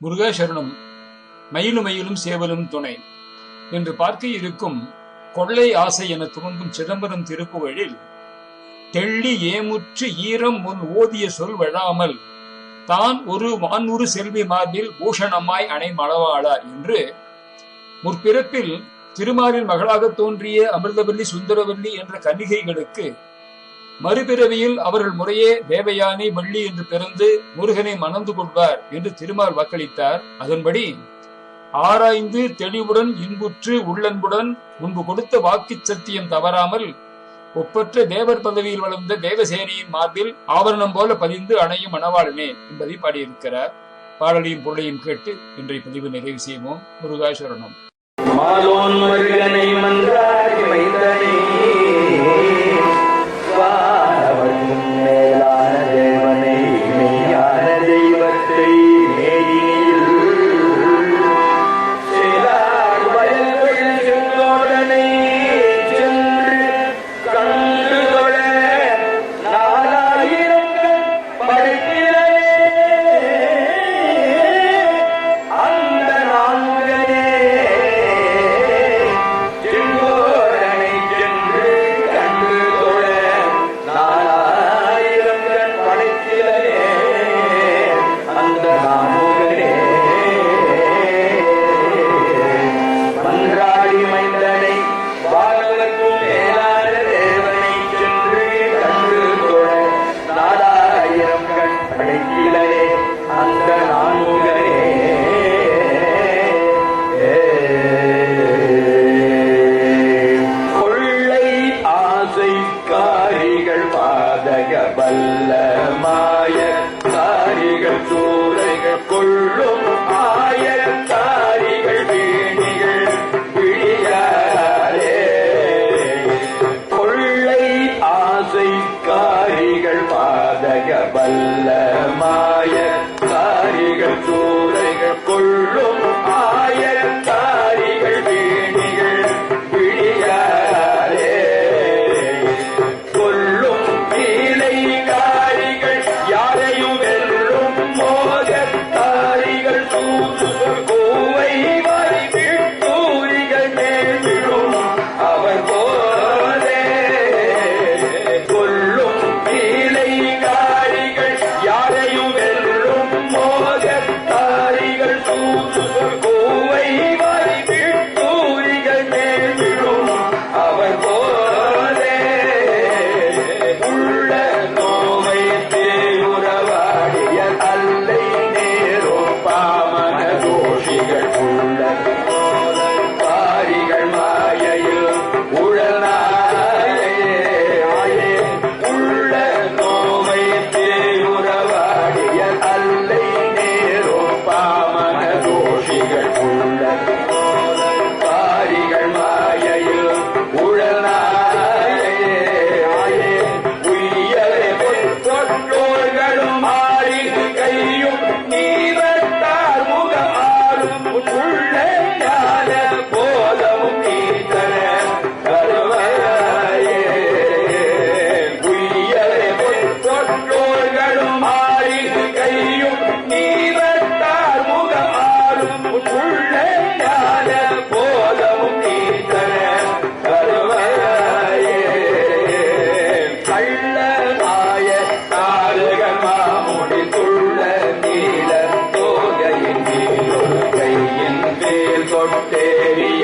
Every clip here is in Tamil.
முருகேசரனும் மயிலும் மயிலும் சேவலும் துணை. என்று பார்க்க இருக்கும் கொள்ளை ஆசை என துவங்கும் சிதம்பரம் திருப்புகழில் தெள்ளி ஏமுற்று ஈரம் முன் ஓதிய சொல் வழாமல் தான் ஒரு வானூறு செல்வி மார்பில் பூஷணமாய் அணை மளவாளா என்று முற்பிறப்பில் திருமாலின் மகளாக தோன்றிய அமிர்தவல்லி சுந்தரவல்லி என்ற கன்னிகைகளுக்கு மறுபிறவியில் அவர்கள் முறையே தேவயானி வள்ளி என்று பிறந்து முருகனை மணந்து கொள்வார் என்று திருமால் வாக்களித்தார். அதன்படி ஆராய்ந்து தெளிவுடன் இன்புற்று உள்ளன்புடன் முன்பு கொடுத்த வாக்கு சத்தியம் தவறாமல் ஒப்பற்ற தேவர் பதவியில் வளர்ந்த தேவசேனியின் மார்பில் ஆவரணம் போல பதிந்து அணையும் மணவாளனே என்பதை பாடியிருக்கிறார். பாடலையும் பொருளையும் கேட்டு இன்றைய பதிவு நிறைவு செய்வோம். முருகாசரணம் மாலோன் முருகனை மன்றாடி வைத்தனே con Thank you. norte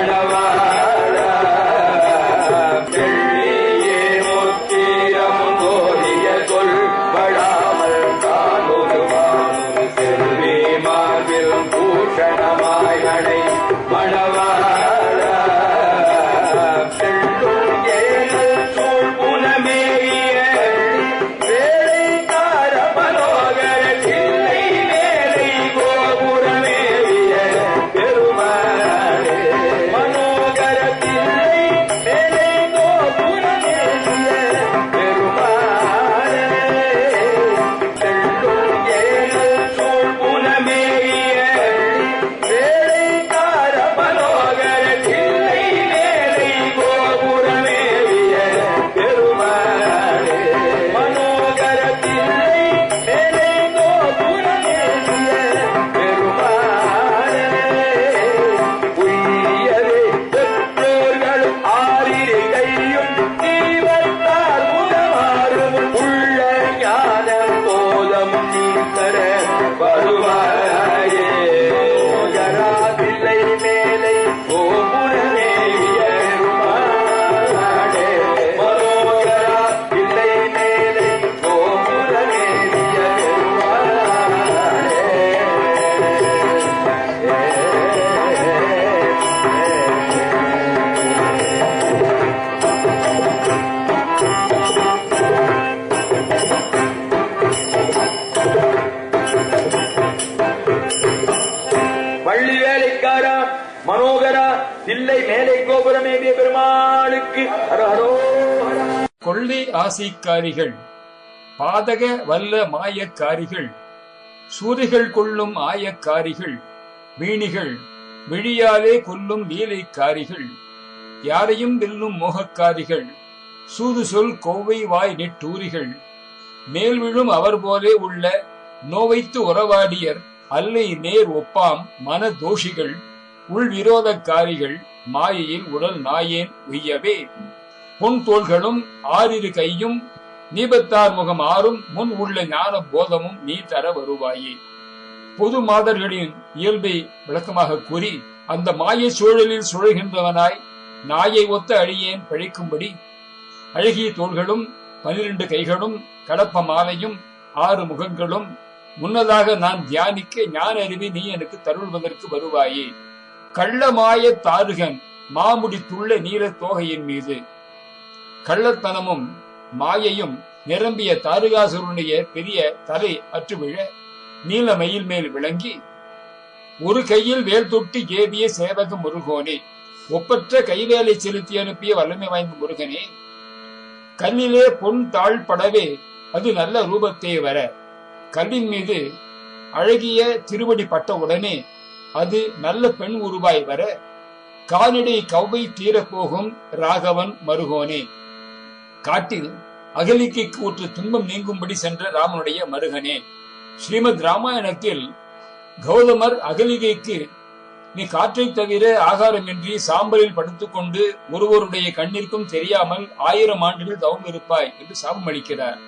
ஆடவா வருவாயே இல்லை மேலை கோபுரமே பெருமாளுக்கு. கொள்ளை ஆசைக்காரிகள் பாதக வல்ல மாயக்காரிகள் சூரிகள் கொள்ளும் ஆயக்காரிகள் வீணிகள் விழியாலே கொல்லும் லீலைக்காரிகள் யாரையும் வெல்லும் மோகக்காரிகள் சூது சொல் கோவை வாய் நெட்டூரிகள் மேல் விழும் அவர் போலே உள்ள நோவைத்து உறவாடியர் அல்லை நேர் ஒப்பாம் மன தோஷிகள் உள் விரோதக்காரிகள் மாயையில் உடல் நாயேன் உய்யவே. பொன் தோள்களும் ஆறிரு கையும் நீபத்தார் முகம் ஆறும் முன் உள்ள ஞான போதமும் நீ தர வருவாயே. பொது மாதர்களின் இயல்பை விளக்கமாக கூறி அந்த மாய சூழலில் சுழல்கின்றவனாய் நாயை ஒத்த அழியேன் பழிக்கும்படி அழகிய தோள்களும் பனிரெண்டு கைகளும் கடப்ப மாலையும் ஆறு முகங்களும் முன்னதாக நான் தியானிக்க ஞான அறிவை நீ எனக்கு தருள்வதற்கு வருவாயே. கள்ளமாய தாருகன் மாமுடி துள்ள நீல தோகையின் மீது. கள்ளத்தனமும் மாயையும் நிரம்பிய தாருகாசுரனுடைய பெரிய தலை அற்றுவிழ நீல மயில் மேல் விளங்கி ஒரு கையில் வேல் தொட்டு ஏவிய சேவக முருகோனே ஒப்பற்ற கைவேலை செலுத்தி அனுப்பிய வல்லமை வாய்ந்த முருகனே கல்லிலே பொன் தாழ் படவே அது நல்ல ரூபத்தே வர. கல்லின் மீது அழகிய திருவடி பட்ட உடனே அது நல்ல பெண் உருவாய் வர கால்நடை கவ்வை தீரப்போகும் ராகவன் மருகோனே. காட்டில் அகலிக்கு கூற்று துன்பம் நீங்கும்படி சென்ற ராமனுடைய மருகனே. ஸ்ரீமத் ராமாயணத்தில் கௌதமர் அகலிகைக்கு நீ காற்றைத் தவிர ஆகாரமின்றி சாம்பலில் படுத்துக்கொண்டு ஒருவருடைய கண்ணிற்கும் தெரியாமல் ஆயிரம் ஆண்டுகள் தவம் இருப்பாய் என்று சாபம் அளிக்கிறார்.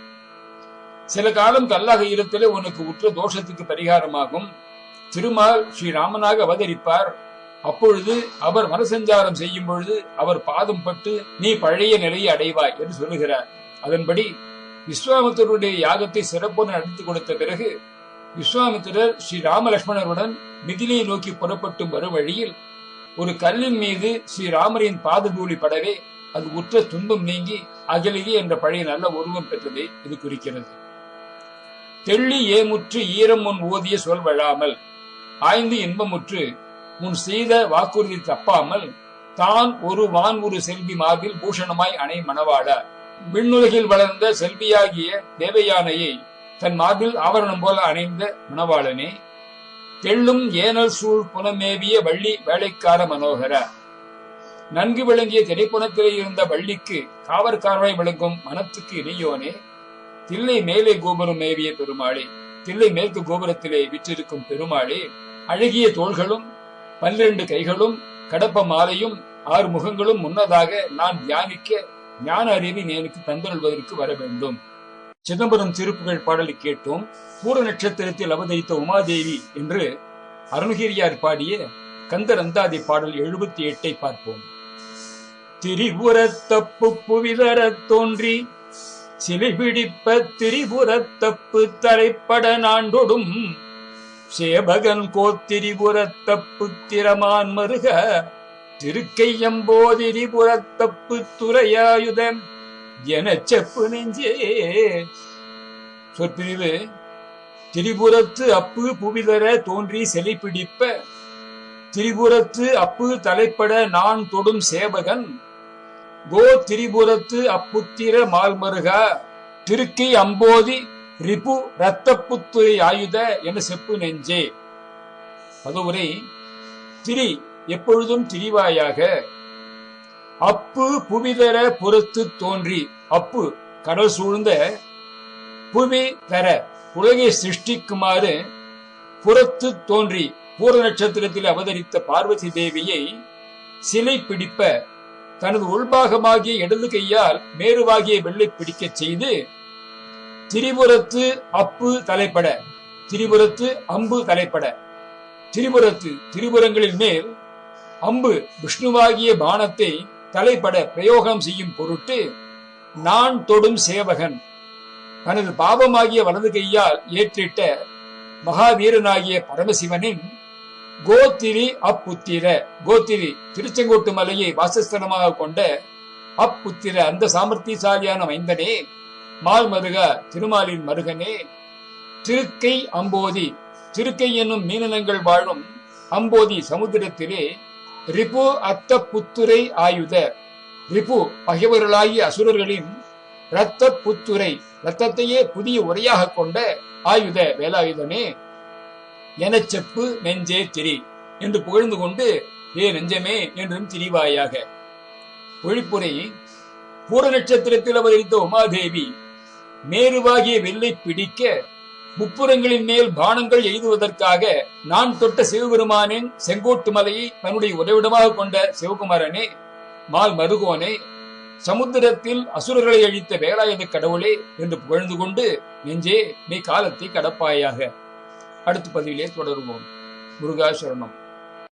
சில காலம் கல்லாக இருத்தலே உனக்கு உற்ற தோஷத்துக்கு பரிகாரமாகும். திருமால் ஸ்ரீராமனாக அவதரிப்பார். அப்பொழுது அவர் மனசஞ்சாரம் செய்யும் பொழுது அவர் பாதம் பட்டு நீ பழைய நிலையை அடைவாய் என்று சொல்லுகிறார். அதன்படி விஸ்வாமித்தருடைய யாகத்தை சிறப்புடன் நடத்தி கொடுத்த பிறகு விஸ்வாமித்திரர் ஸ்ரீ ராமலட்சுமணருடன் மிதிலையை நோக்கி புறப்பட்டு வரும் வழியில் ஒரு கல்லின் மீது ஸ்ரீராமரின் பாததூளி படவே அது உற்ற துன்பம் நீங்கி அகலிகை என்ற பழைய நல்ல உருவம் பெற்றதை இது குறிக்கிறது. தெள்ளி ஏமுற்று ஈரம் முன் ஓதிய சொல் வழாமல் ஆய்ந்து இன்பமுற்று முன் செய்த வாக்குறுதி தப்பாமல் தான் ஒரு வான் ஒரு செல்வி மார்பில் பூஷணமாய் அணை மணவாளா. விண்ணுலகில் வளர்ந்த செல்வியாகிய தேவயானையை தன் மார்பில் ஆவரணம் போல அணைந்த மணவாளனே தெள்ளும் ஏனல் சூழ் புனமேவிய வள்ளி வேலைக்கார மனோகர. நன்கு விளங்கிய திரைப்புணத்திலே இருந்த வள்ளிக்கு காவற்காரனாய் விளங்கும் மனத்துக்கு இணையோனே தில்லை மேலே கோபுரம் மேவிய பெருமாளே. தில்லை மேற்கு கோபுரத்திலே விற்றிருக்கும் பெருமாளே அழகிய தோள்களும் பன்னிரண்டு கைகளும் கடப்ப மாலையும் ஆறு முகங்களும் முன்னதாக நான் தியானிக்க ஞான அறிவை எனக்கு தந்தருள்வதற்கு வர வேண்டும். சிதம்பரம் திருப்புகழ் பாடலை கேட்டோம். பூர நட்சத்திரத்தில் அவதரித்த உமாதேவி என்று அருணகிரியார் பாடிய கந்தரந்தாதி பாடல் எழுபத்தி எட்டை பார்ப்போம். திரிபுரத்தப்பு புவிதரத் தோன்றி சிலைபிடிப்ப திரிபுரத்தப்பு தலைப்பட நாண்டொடும். சேபகன் கோத்திரிபுரத்தப்பு திரமான் மருக. திருக்கையம்போதிரிபுரத்தப்பு துறையாயுதம் என செப்பு நெஞ்சே. சொற்பிரிவு. திரிபுரத்து அப்பு புவிதர தோன்றி செலை பிடிப்ப திரிபுரத்து அப்பு தலைப்பட நான் தொடும் சேவகன். கோ திரிபுரத்து அப்புத்திர மால்மருகா திருக்கை அம்போதி ரிபு ரத்தப்புத்துறை ஆயுத என செப்பு நெஞ்சே. பதவுரை திரி எப்பொழுதும் திரிவாயாக. அப்பு புவிதர புறத்து தோன்றி அப்பு கடல் சூழ்ந்த புவி தர உலகை சிருஷ்டிக்குமாறு புறத்து தோன்றி பூர நட்சத்திரத்தில் அவதரித்த பார்வதி தேவியை சிலை பிடிப்ப தனது உள்பாகமாகிய இடது கையால் மேருவாகிய வெள்ளை பிடிக்கச் செய்து திரிபுரத்து அப்பு தலைப்பட திரிபுரத்து அம்பு தலைப்பட. திரிபுரத்து திரிபுரங்களின் மேல் அம்பு விஷ்ணுவாகிய பானத்தை தலைப்பட பிரயோகம் செய்யும் பொருட்டு நான் தொடும் சேவகன் தனது பாவமாகிய வலது கையால் ஏற்றிட்ட மகாவீரனாகிய பரமசிவனின் கோத்திரி அப்புத்திர. கோத்திரி திருச்செங்கோட்டு மலையை வாசஸ்தலமாக கொண்ட அப்புத்திர அந்த சாமர்த்தியசாலியான மைந்தனே மால் மருக திருமாலின் மருகனே திருக்கை அம்போதி திருக்கை என்னும் மீனனங்கள் வாழும் அம்போதி சமுத்திரத்திலே ரிபு அத்த புத்துரை ஆயுத. ரிபு பகைவர்களாகிய அசுரர்களின் இரத்த புத்துரை ரத்தத்தையே புதிய உரையாக கொண்ட ஆயுத வேலாயுதனே என செப்பு நெஞ்சே திரி என்று புகழ்ந்து கொண்டு ஏ நெஞ்சமே என்றும் திரிவாயாக. ஒழிப்புரை பூர நட்சத்திரத்தில் அவதரித்த உமாதேவி மேருவாகிய வெள்ளை பிடிக்க முப்புறங்களின் மேல் பானங்கள் எய்துவதற்காக நான் தொட்ட சிவபெருமானின் செங்கோட்டு மலையை தன்னுடைய உதவிடமாக கொண்ட சிவகுமாரனே மால் மருகோனே சமுத்திரத்தில் அசுரர்களை அழித்த வேலாயுத கடவுளே என்று புகழ்ந்து கொண்டு நெஞ்சே நீ காலத்தை கடப்பாயாக. அடுத்த பதிவிலே தொடருவோம். முருகாசரணம்